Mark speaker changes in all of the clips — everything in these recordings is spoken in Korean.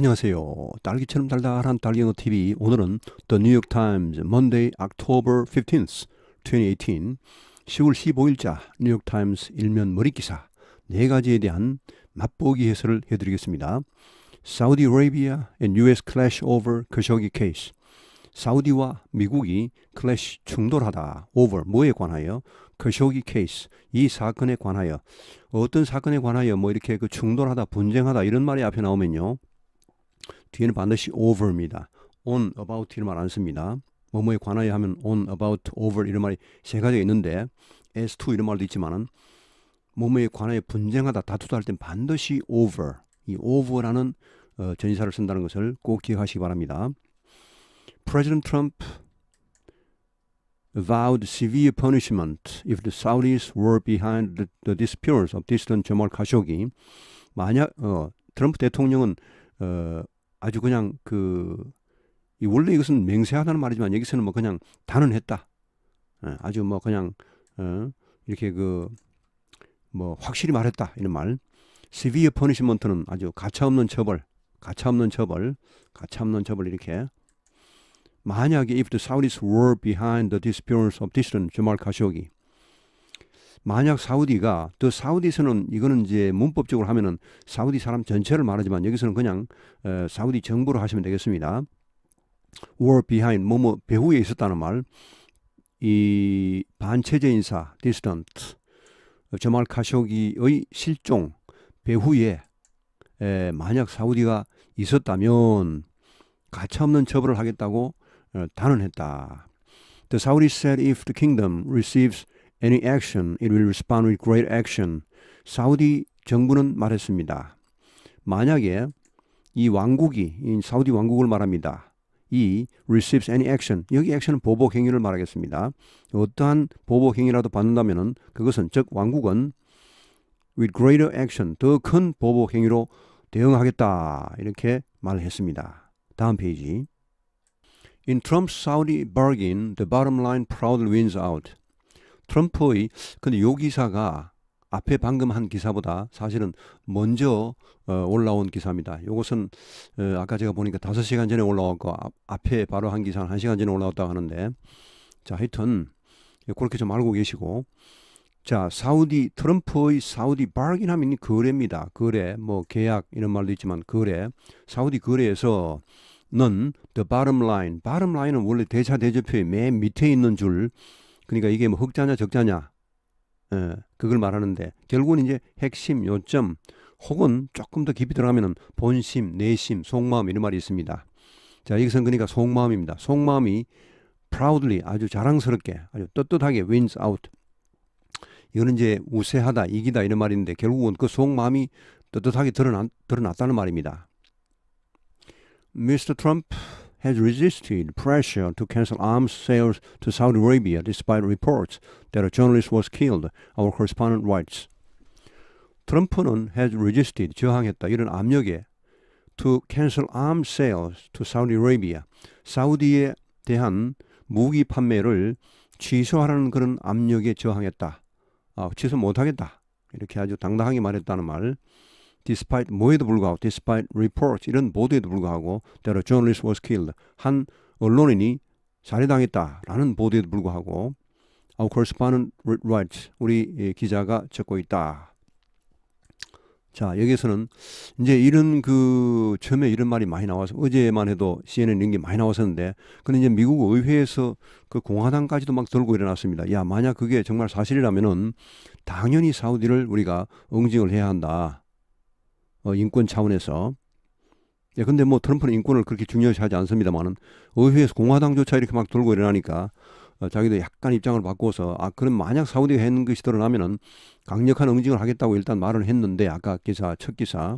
Speaker 1: 안녕하세요. 딸기처럼 달달한 딸기영어 TV. 오늘은 The New York Times Monday, October 15th, 2018 10월 15일자 뉴욕 타임스 일면 머리 기사 네 가지에 대한 맛보기 해설을 해드리겠습니다. Saudi Arabia and U.S. clash over Khashoggi case. 사우디와 미국이 클래시 충돌하다. over 뭐에 관하여? khashoggi case 이 사건에 관하여 어떤 사건에 관하여 뭐 이렇게 그 충돌하다 분쟁하다 이런 말이 앞에 나오면요. 뒤에는 반드시 over입니다. on, about 이런 말 안 씁니다. 뭐뭐에 관하여 하면 on, about, over 이런 말이 세 가지가 있는데 as to 이런 말도 있지만은 뭐뭐에 관하여 분쟁하다 다투다 할 땐 반드시 over 이 over라는 어, 전치사를 쓴다는 것을 꼭 기억하시기 바랍니다. President Trump vowed severe punishment if the Saudis were behind the, the disappearance of dissident Jamal Khashoggi. 만약 어, 트럼프 대통령은 어, 아주 그냥 그이 원래 이것은 맹세하다는 말이지만 여기서는 뭐 그냥 단언했다. 예, 아주 뭐 그냥 어, 이렇게 그 뭐 확실히 말했다 이런 말. severe punishment는 아주 가차없는 처벌, 가차없는 처벌, 가차없는 처벌 이렇게 만약에 if the Saudis were behind the disappearance of dissident Jamal Khashoggi 만약 사우디가 더 사우디에서는 이거는 이제 문법적으로 하면은 사우디 사람 전체를 말하지만 여기서는 그냥 어, 사우디 정부로 하시면 되겠습니다. were behind 뭐뭐 배후에 있었다는 말. 이 반체제 인사 dissident 저말 카쇼기의 실종 배후에 에, 만약 사우디가 있었다면 가차없는 처벌을 하겠다고 어, 단언했다. The Saudis said if the kingdom receives any action, it will respond with great action. 사우디 정부는 말했습니다. 만약에 이 왕국이 이 사우디 왕국을 말합니다. 이 receives any action 여기 액션은 보복 행위를 말하겠습니다. 어떠한 보복 행위라도 받는다면은 그것은 즉 왕국은 with greater action 더 큰 보복 행위로 대응하겠다 이렇게 말했습니다. 다음 페이지. In Trump's Saudi bargain, the bottom line proudly wins out. 트럼프의 근데 요 기사가 앞에 방금 한 기사보다 사실은 먼저 어, 올라온 기사입니다. 요것은 어, 아까 제가 보니까 5시간 전에 올라왔고 앞, 앞에 바로 한 기사는 1시간 전에 올라왔다고 하는데 자 하여튼 그렇게 좀 알고 계시고 자 사우디 트럼프의 사우디 하면 거래입니다. 거래 뭐 계약 이런 말도 있지만 거래 사우디 거래에서 는 the bottom line, bottom line은 원래 대차 대조표의 맨 밑에 있는 줄 그러니까 이게 뭐 흑자냐 적자냐 예, 그걸 말하는데 결국은 이제 핵심 요점 혹은 조금 더 깊이 들어가면은 본심, 내심, 속마음 이런 말이 있습니다. 자 이것은 그러니까 속마음입니다. 속마음이 proudly 아주 자랑스럽게 아주 떳떳하게 wins out 이거는 이제 우세하다 이기다 이런 말인데 결국은 그 속마음이 떳떳하게 드러났, 드러났다는 말입니다. Mr. Trump has resisted pressure to cancel arms sales to Saudi Arabia despite reports that a journalist was killed, our correspondent writes. 트럼프는 has resisted, 저항했다. 이런 압력에 to cancel arms sales to Saudi Arabia, 사우디에 대한 무기 판매를 취소하라는 그런 압력에 저항했다. 아, 취소 못하겠다. 이렇게 아주 당당하게 말했다는 말. Despite 뭐에도 불구하고 despite reports 이런 보도에도 불구하고 a journalist was killed 한 언론인이 살해당했다라는 보도에도 불구하고 our correspondent writes 우리 기자가 적고 있다. 자 여기서는 이제 이런 그 처음에 이런 말이 많이 나와서 어제만 해도 CNN 이런 게 많이 나왔었는데 근데 이제 미국 의회에서 그 공화당까지도 막 들고 일어났습니다. 야 만약 그게 정말 사실이라면은 당연히 사우디를 우리가 응징을 해야 한다. 어, 인권 차원에서. 예, 근데 뭐 트럼프는 인권을 그렇게 중요시 하지 않습니다만은 의회에서 공화당조차 이렇게 막 돌고 일어나니까 어, 자기도 약간 입장을 바꿔서 아 그럼 만약 사우디가 했는 것이 드러나면은 강력한 응징을 하겠다고 일단 말을 했는데 아까 기사 첫 기사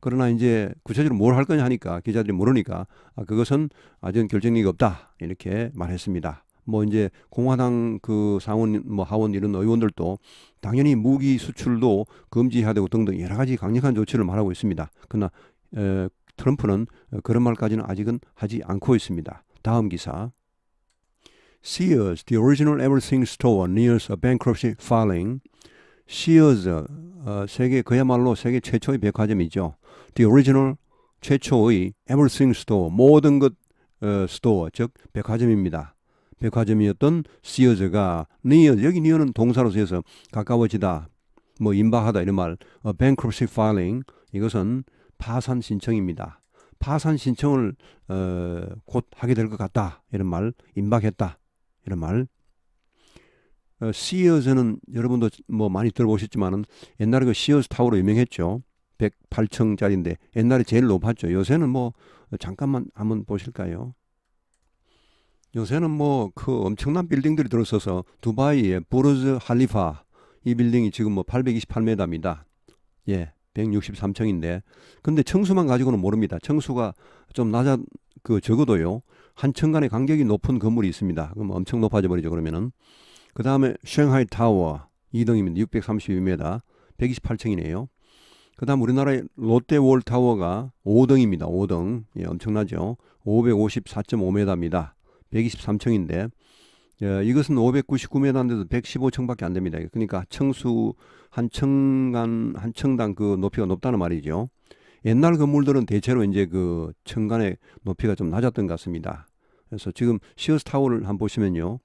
Speaker 1: 그러나 이제 구체적으로 뭘 할 거냐 하니까 기자들이 모르니까 아 그것은 아직 결정력이 없다 이렇게 말했습니다. 뭐 이제 공화당 그 상원 뭐 하원 이런 의원들도 당연히 무기 수출도 금지해야 되고 등등 여러 가지 강력한 조치를 말하고 있습니다. 그러나 에, 트럼프는 그런 말까지는 아직은 하지 않고 있습니다. 다음 기사. Sears, the original everything store, nears a bankruptcy filing. Sears, 어, 세계 그야말로 세계 최초의 백화점이죠. The original 최초의 everything store 모든 것 어, 스토어 즉 백화점입니다. 백화점이었던 시어즈가 니어 여기 니어는 동사로서 해서 가까워지다 뭐 임박하다 이런 말 어, bankruptcy filing 이것은 파산 신청입니다. 파산 신청을 어, 곧 하게 될 것 같다 이런 말 임박했다 이런 말 어, 시어즈는 여러분도 뭐 많이 들어보셨지만은 옛날에 그 시어즈 타워로 유명했죠. 108층짜리인데 옛날에 제일 높았죠. 요새는 뭐 잠깐만 한번 보실까요? 요새는 뭐 그 엄청난 빌딩들이 들어서서 두바이의 부르즈 할리파 이 빌딩이 지금 뭐 828m입니다. 예, 163층인데 근데 청수만 가지고는 모릅니다. 청수가 좀 낮아 그 적어도요 한 층 간의 간격이 높은 건물이 있습니다. 그럼 엄청 높아져 버리죠. 그러면은 그 다음에 샹하이 타워 2등입니다. 632m, 128층이네요. 그 다음 우리나라의 롯데월 타워가 5등입니다. 5등. 예, 엄청나죠. 554.5m입니다. 123층인데, 예, 이것은 599m인데도 115층밖에 안 됩니다. 그러니까 청수 한 층간, 한 층당 그 높이가 높다는 말이죠. 옛날 건물들은 대체로 이제 그 층간의 높이가 좀 낮았던 것 같습니다. 그래서 지금 시어스 타워를 한번 보시면요.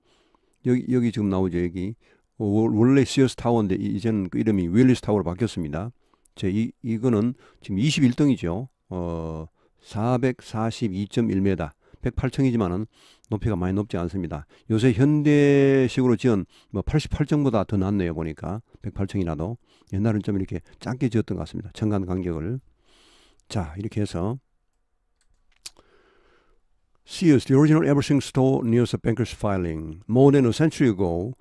Speaker 1: 여기, 여기 지금 나오죠. 여기. 어, 원래 시어스 타워인데 이제는 그 이름이 윌리스 타워로 바뀌었습니다. 제 이, 이거는 지금 21등이죠. 어, 442.1m, 108층이지만은 높이가 많이 높지 않습니다. 요새 현대식으로 지은 뭐 88층보다 더 낮네요 보니까 108층이라도 옛날은 좀 이렇게 작게 지었던 것 같습니다. 청간 간격을 자 이렇게 해서 Sears, the original everything store near the banker's filing. More than a century ago,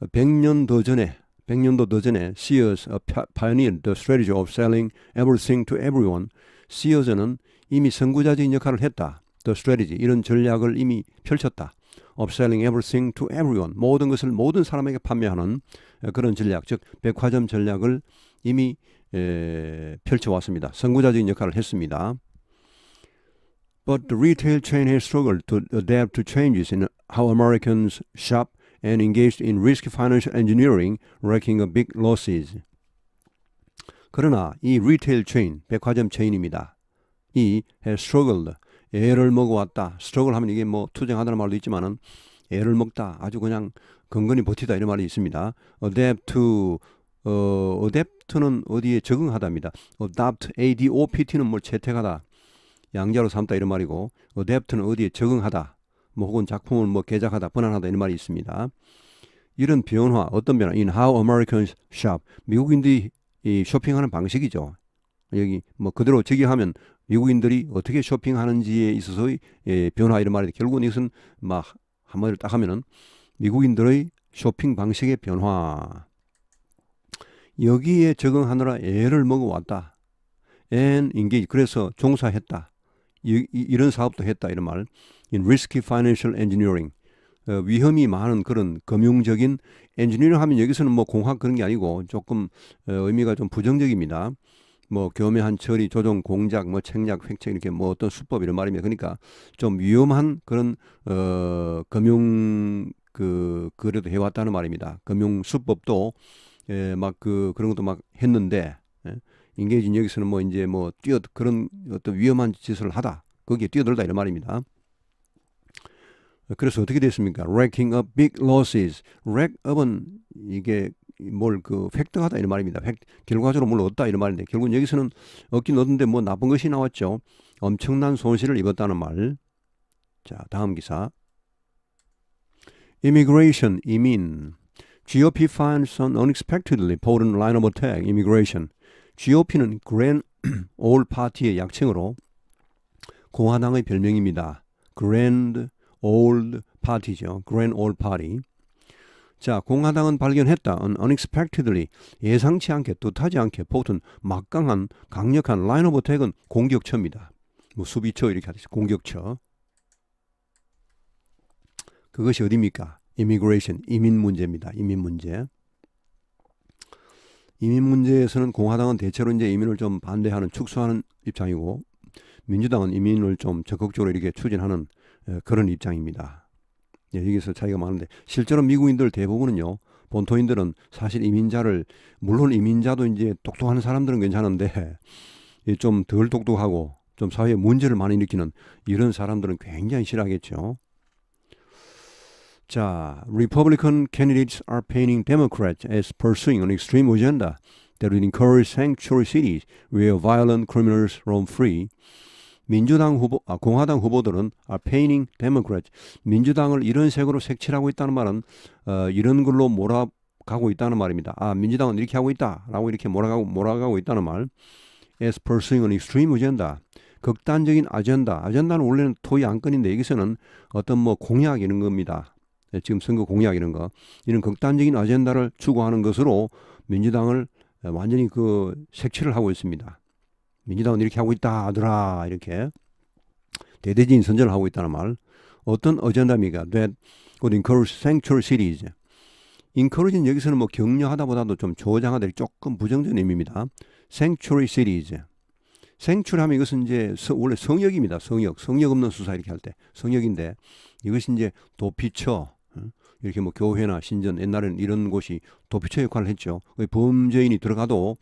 Speaker 1: 100년 더 전에 100년도 더 전에 Sears pioneered the strategy of selling everything to everyone. Sears는 이미 선구자적인 역할을 했다. The strategy 이런 전략을 이미 펼쳤다. of selling everything to everyone. 모든 것을 모든 사람에게 판매하는 그런 전략, 즉 백화점 전략을 이미 에, 펼쳐왔습니다. 선구자적인 역할을 했습니다. But the retail chain has struggled to adapt to changes in how Americans shop and engaged in risky financial engineering, racking up big losses. 그러나 이 리테일 체인, 백화점 체인입니다. 이 has struggled, 애를 먹어왔다. struggle 하면 이게 뭐 투쟁하다는 말도 있지만은 애를 먹다, 아주 그냥 근근히 버티다 이런 말이 있습니다. adapt to, 어, adapt는 어디에 적응하다입니다. adapt, adopt는 뭘 채택하다, 양자로 삼다 이런 말이고 adapt는 어디에 적응하다. 뭐 혹은 작품을 뭐 개작하다, 번안하다 이런 말이 있습니다. 이런 변화, 어떤 변화? In how Americans shop. 미국인들이 이 쇼핑하는 방식이죠. 여기 뭐 그대로 적용하면 미국인들이 어떻게 쇼핑하는지에 있어서의 예, 변화 이런 말이 결국은 이것은 막 한마디로 딱 하면은 미국인들의 쇼핑 방식의 변화. 여기에 적응하느라 애를 먹어왔다. and engage. 그래서 종사했다. 이, 이 런 사업도 했다 이런 말. in risky financial engineering. 어, 위험이 많은 그런 금융적인 엔지니어링 하면 여기서는 뭐 공학 그런 게 아니고 조금 어, 의미가 좀 부정적입니다. 뭐 교묘한 처리, 조정, 공작, 뭐 책략, 획책 이렇게 뭐 어떤 수법 이런 말입니다. 그러니까 좀 위험한 그런 어 금융 그 그래도 해왔다는 말입니다. 금융 수법도 예, 막 그 그런 것도 막 했는데 예? 인게이진 여기서는 뭐 이제 뭐 뛰어 그런 어떤 위험한 짓을 하다 거기에 뛰어들다 이런 말입니다. 그래서 어떻게 됐습니까? racking up big losses. rack up은 이게 뭘 그 획득하다 이런 말입니다. 획, 결과적으로 뭘 얻다 이런 말인데 결국은 여기서는 얻긴 얻는데 뭐 나쁜 것이 나왔죠. 엄청난 손실을 입었다는 말. 자, 다음 기사. immigration 이민. GOP finds an unexpectedly potent line of attack. immigration. GOP는 Grand All Party의 약칭으로 공화당의 별명입니다. Grand Old Party죠. Grand Old Party. 자, 공화당은 발견했다. unexpectedly 예상치 않게 뜻하지 않게 포튼 막강한 강력한 라인 오브 택은 공격처입니다. 뭐 수비처 이렇게 하듯이 공격처. 그것이 어디입니까? immigration 이민 문제입니다. 이민 문제. 이민 문제에서는 공화당은 대체로 이제 이민을 좀 반대하는 축소하는 입장이고 민주당은 이민을 좀 적극적으로 이렇게 추진하는 그런 입장입니다. 예, 여기서 차이가 많은데 실제로 미국인들 대부분은요 본토인들은 사실 이민자를 물론 이민자도 이제 똑똑한 사람들은 괜찮은데 좀 덜 똑똑하고 좀 사회에 문제를 많이 일으키는 이런 사람들은 굉장히 싫어하겠죠. 자, Republican candidates are painting Democrats as pursuing an extreme agenda that would encourage sanctuary cities where violent criminals roam free. 민주당 후보, 아, 공화당 후보들은 are painting Democrats. 민주당을 이런 색으로 색칠하고 있다는 말은 어, 이런 걸로 몰아가고 있다는 말입니다. 아, 민주당은 이렇게 하고 있다라고 이렇게 몰아가고 몰아가고 있다는 말. as pursuing an extreme agenda. 극단적인 아젠다. 아젠다는 원래는 토의 안건인데 여기서는 어떤 뭐 공약 이런 겁니다. 예, 지금 선거 공약 이런 거. 이런 극단적인 아젠다를 추구하는 것으로 민주당을 완전히 그 색칠을 하고 있습니다. 민주당은 이렇게 하고 있다 하더라 이렇게 대대적인 선전을 하고 있다는 말. 어떤 어젠다입니까? That would encourage sanctuary cities. encourage는 여기서는 뭐 격려하다보다도 좀 조장하다 조금 부정적인 의미입니다. sanctuary cities. 생출 하면 이것은 이제 서, 원래 성역입니다. 성역. 성역 없는 수사 이렇게 할 때. 성역인데 이것이 이제 도피처. 어? 이렇게 뭐 교회나 신전 옛날에는 이런 곳이 도피처 역할을 했죠. 범죄인이 들어가도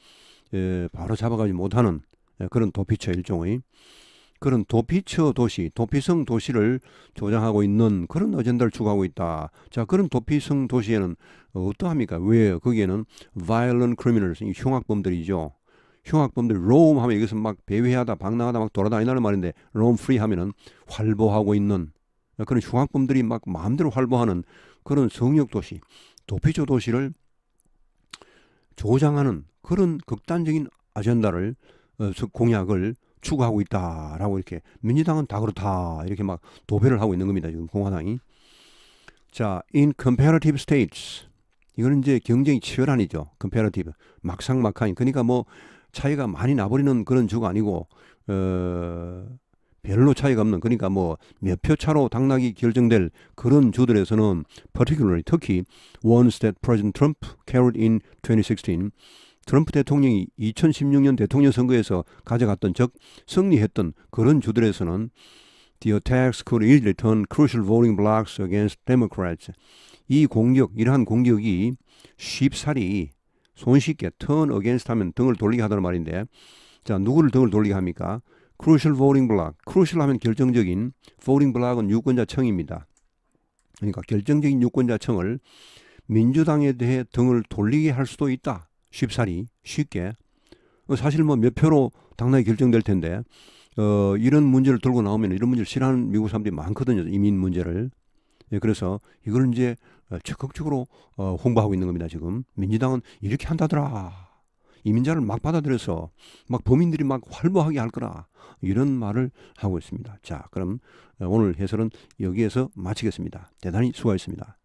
Speaker 1: 에, 바로 잡아가지 못하는 에, 그런 도피처 일종의 그런 도피처 도시, 도피성 도시를 조장하고 있는 그런 어젠다를 추구하고 있다. 자, 그런 도피성 도시에는 어떠합니까? 왜 거기에는 violent criminals, 이 흉악범들이죠. 흉악범들 roam 하면 이것은 막 배회하다 방랑하다 막 돌아다니는 말인데 roam free 하면은 활보하고 있는 그런 흉악범들이 막 마음대로 활보하는 그런 성역 도시, 도피처 도시를 조장하는 그런 극단적인 아젠다를 어, 공약을 추구하고 있다라고 이렇게 민주당은 다 그렇다. 이렇게 막 도배를 하고 있는 겁니다 지금 공화당이. 자 in comparative states. 이거는 이제 경쟁이 치열한이죠. comparative. 막상막하니. 그러니까 뭐 차이가 많이 나버리는 그런 주가 아니고 어 별로 차이가 없는. 그러니까 뭐 몇 표 차로 당락이 결정될 그런 주들에서는 particularly 특히 ones that President Trump carried in 2016 트럼프 대통령이 2016년 대통령 선거에서 가져갔던 즉 승리했던 그런 주들에서는 the attacks could easily turn crucial voting blocks against Democrats. 이 공격, 이러한 공격이 쉽사리 손쉽게 turn against 하면 등을 돌리게 하다는 말인데 자 누구를 등을 돌리게 합니까? crucial voting block. crucial 하면 결정적인 voting block은 유권자 청입니다. 그러니까 결정적인 유권자 청을 민주당에 대해 등을 돌리게 할 수도 있다. 쉽사리 쉽게. 사실 뭐 몇 표로 당락이 결정될 텐데 어, 이런 문제를 들고 나오면 이런 문제를 싫어하는 미국 사람들이 많거든요 이민 문제를. 예, 그래서 이걸 이제 어, 적극적으로 어, 홍보하고 있는 겁니다 지금. 민주당은 이렇게 한다더라. 이민자를 막 받아들여서 막 범인들이 막 활보하게 할 거라. 이런 말을 하고 있습니다. 자 그럼 오늘 해설은 여기에서 마치겠습니다. 대단히 수고하셨습니다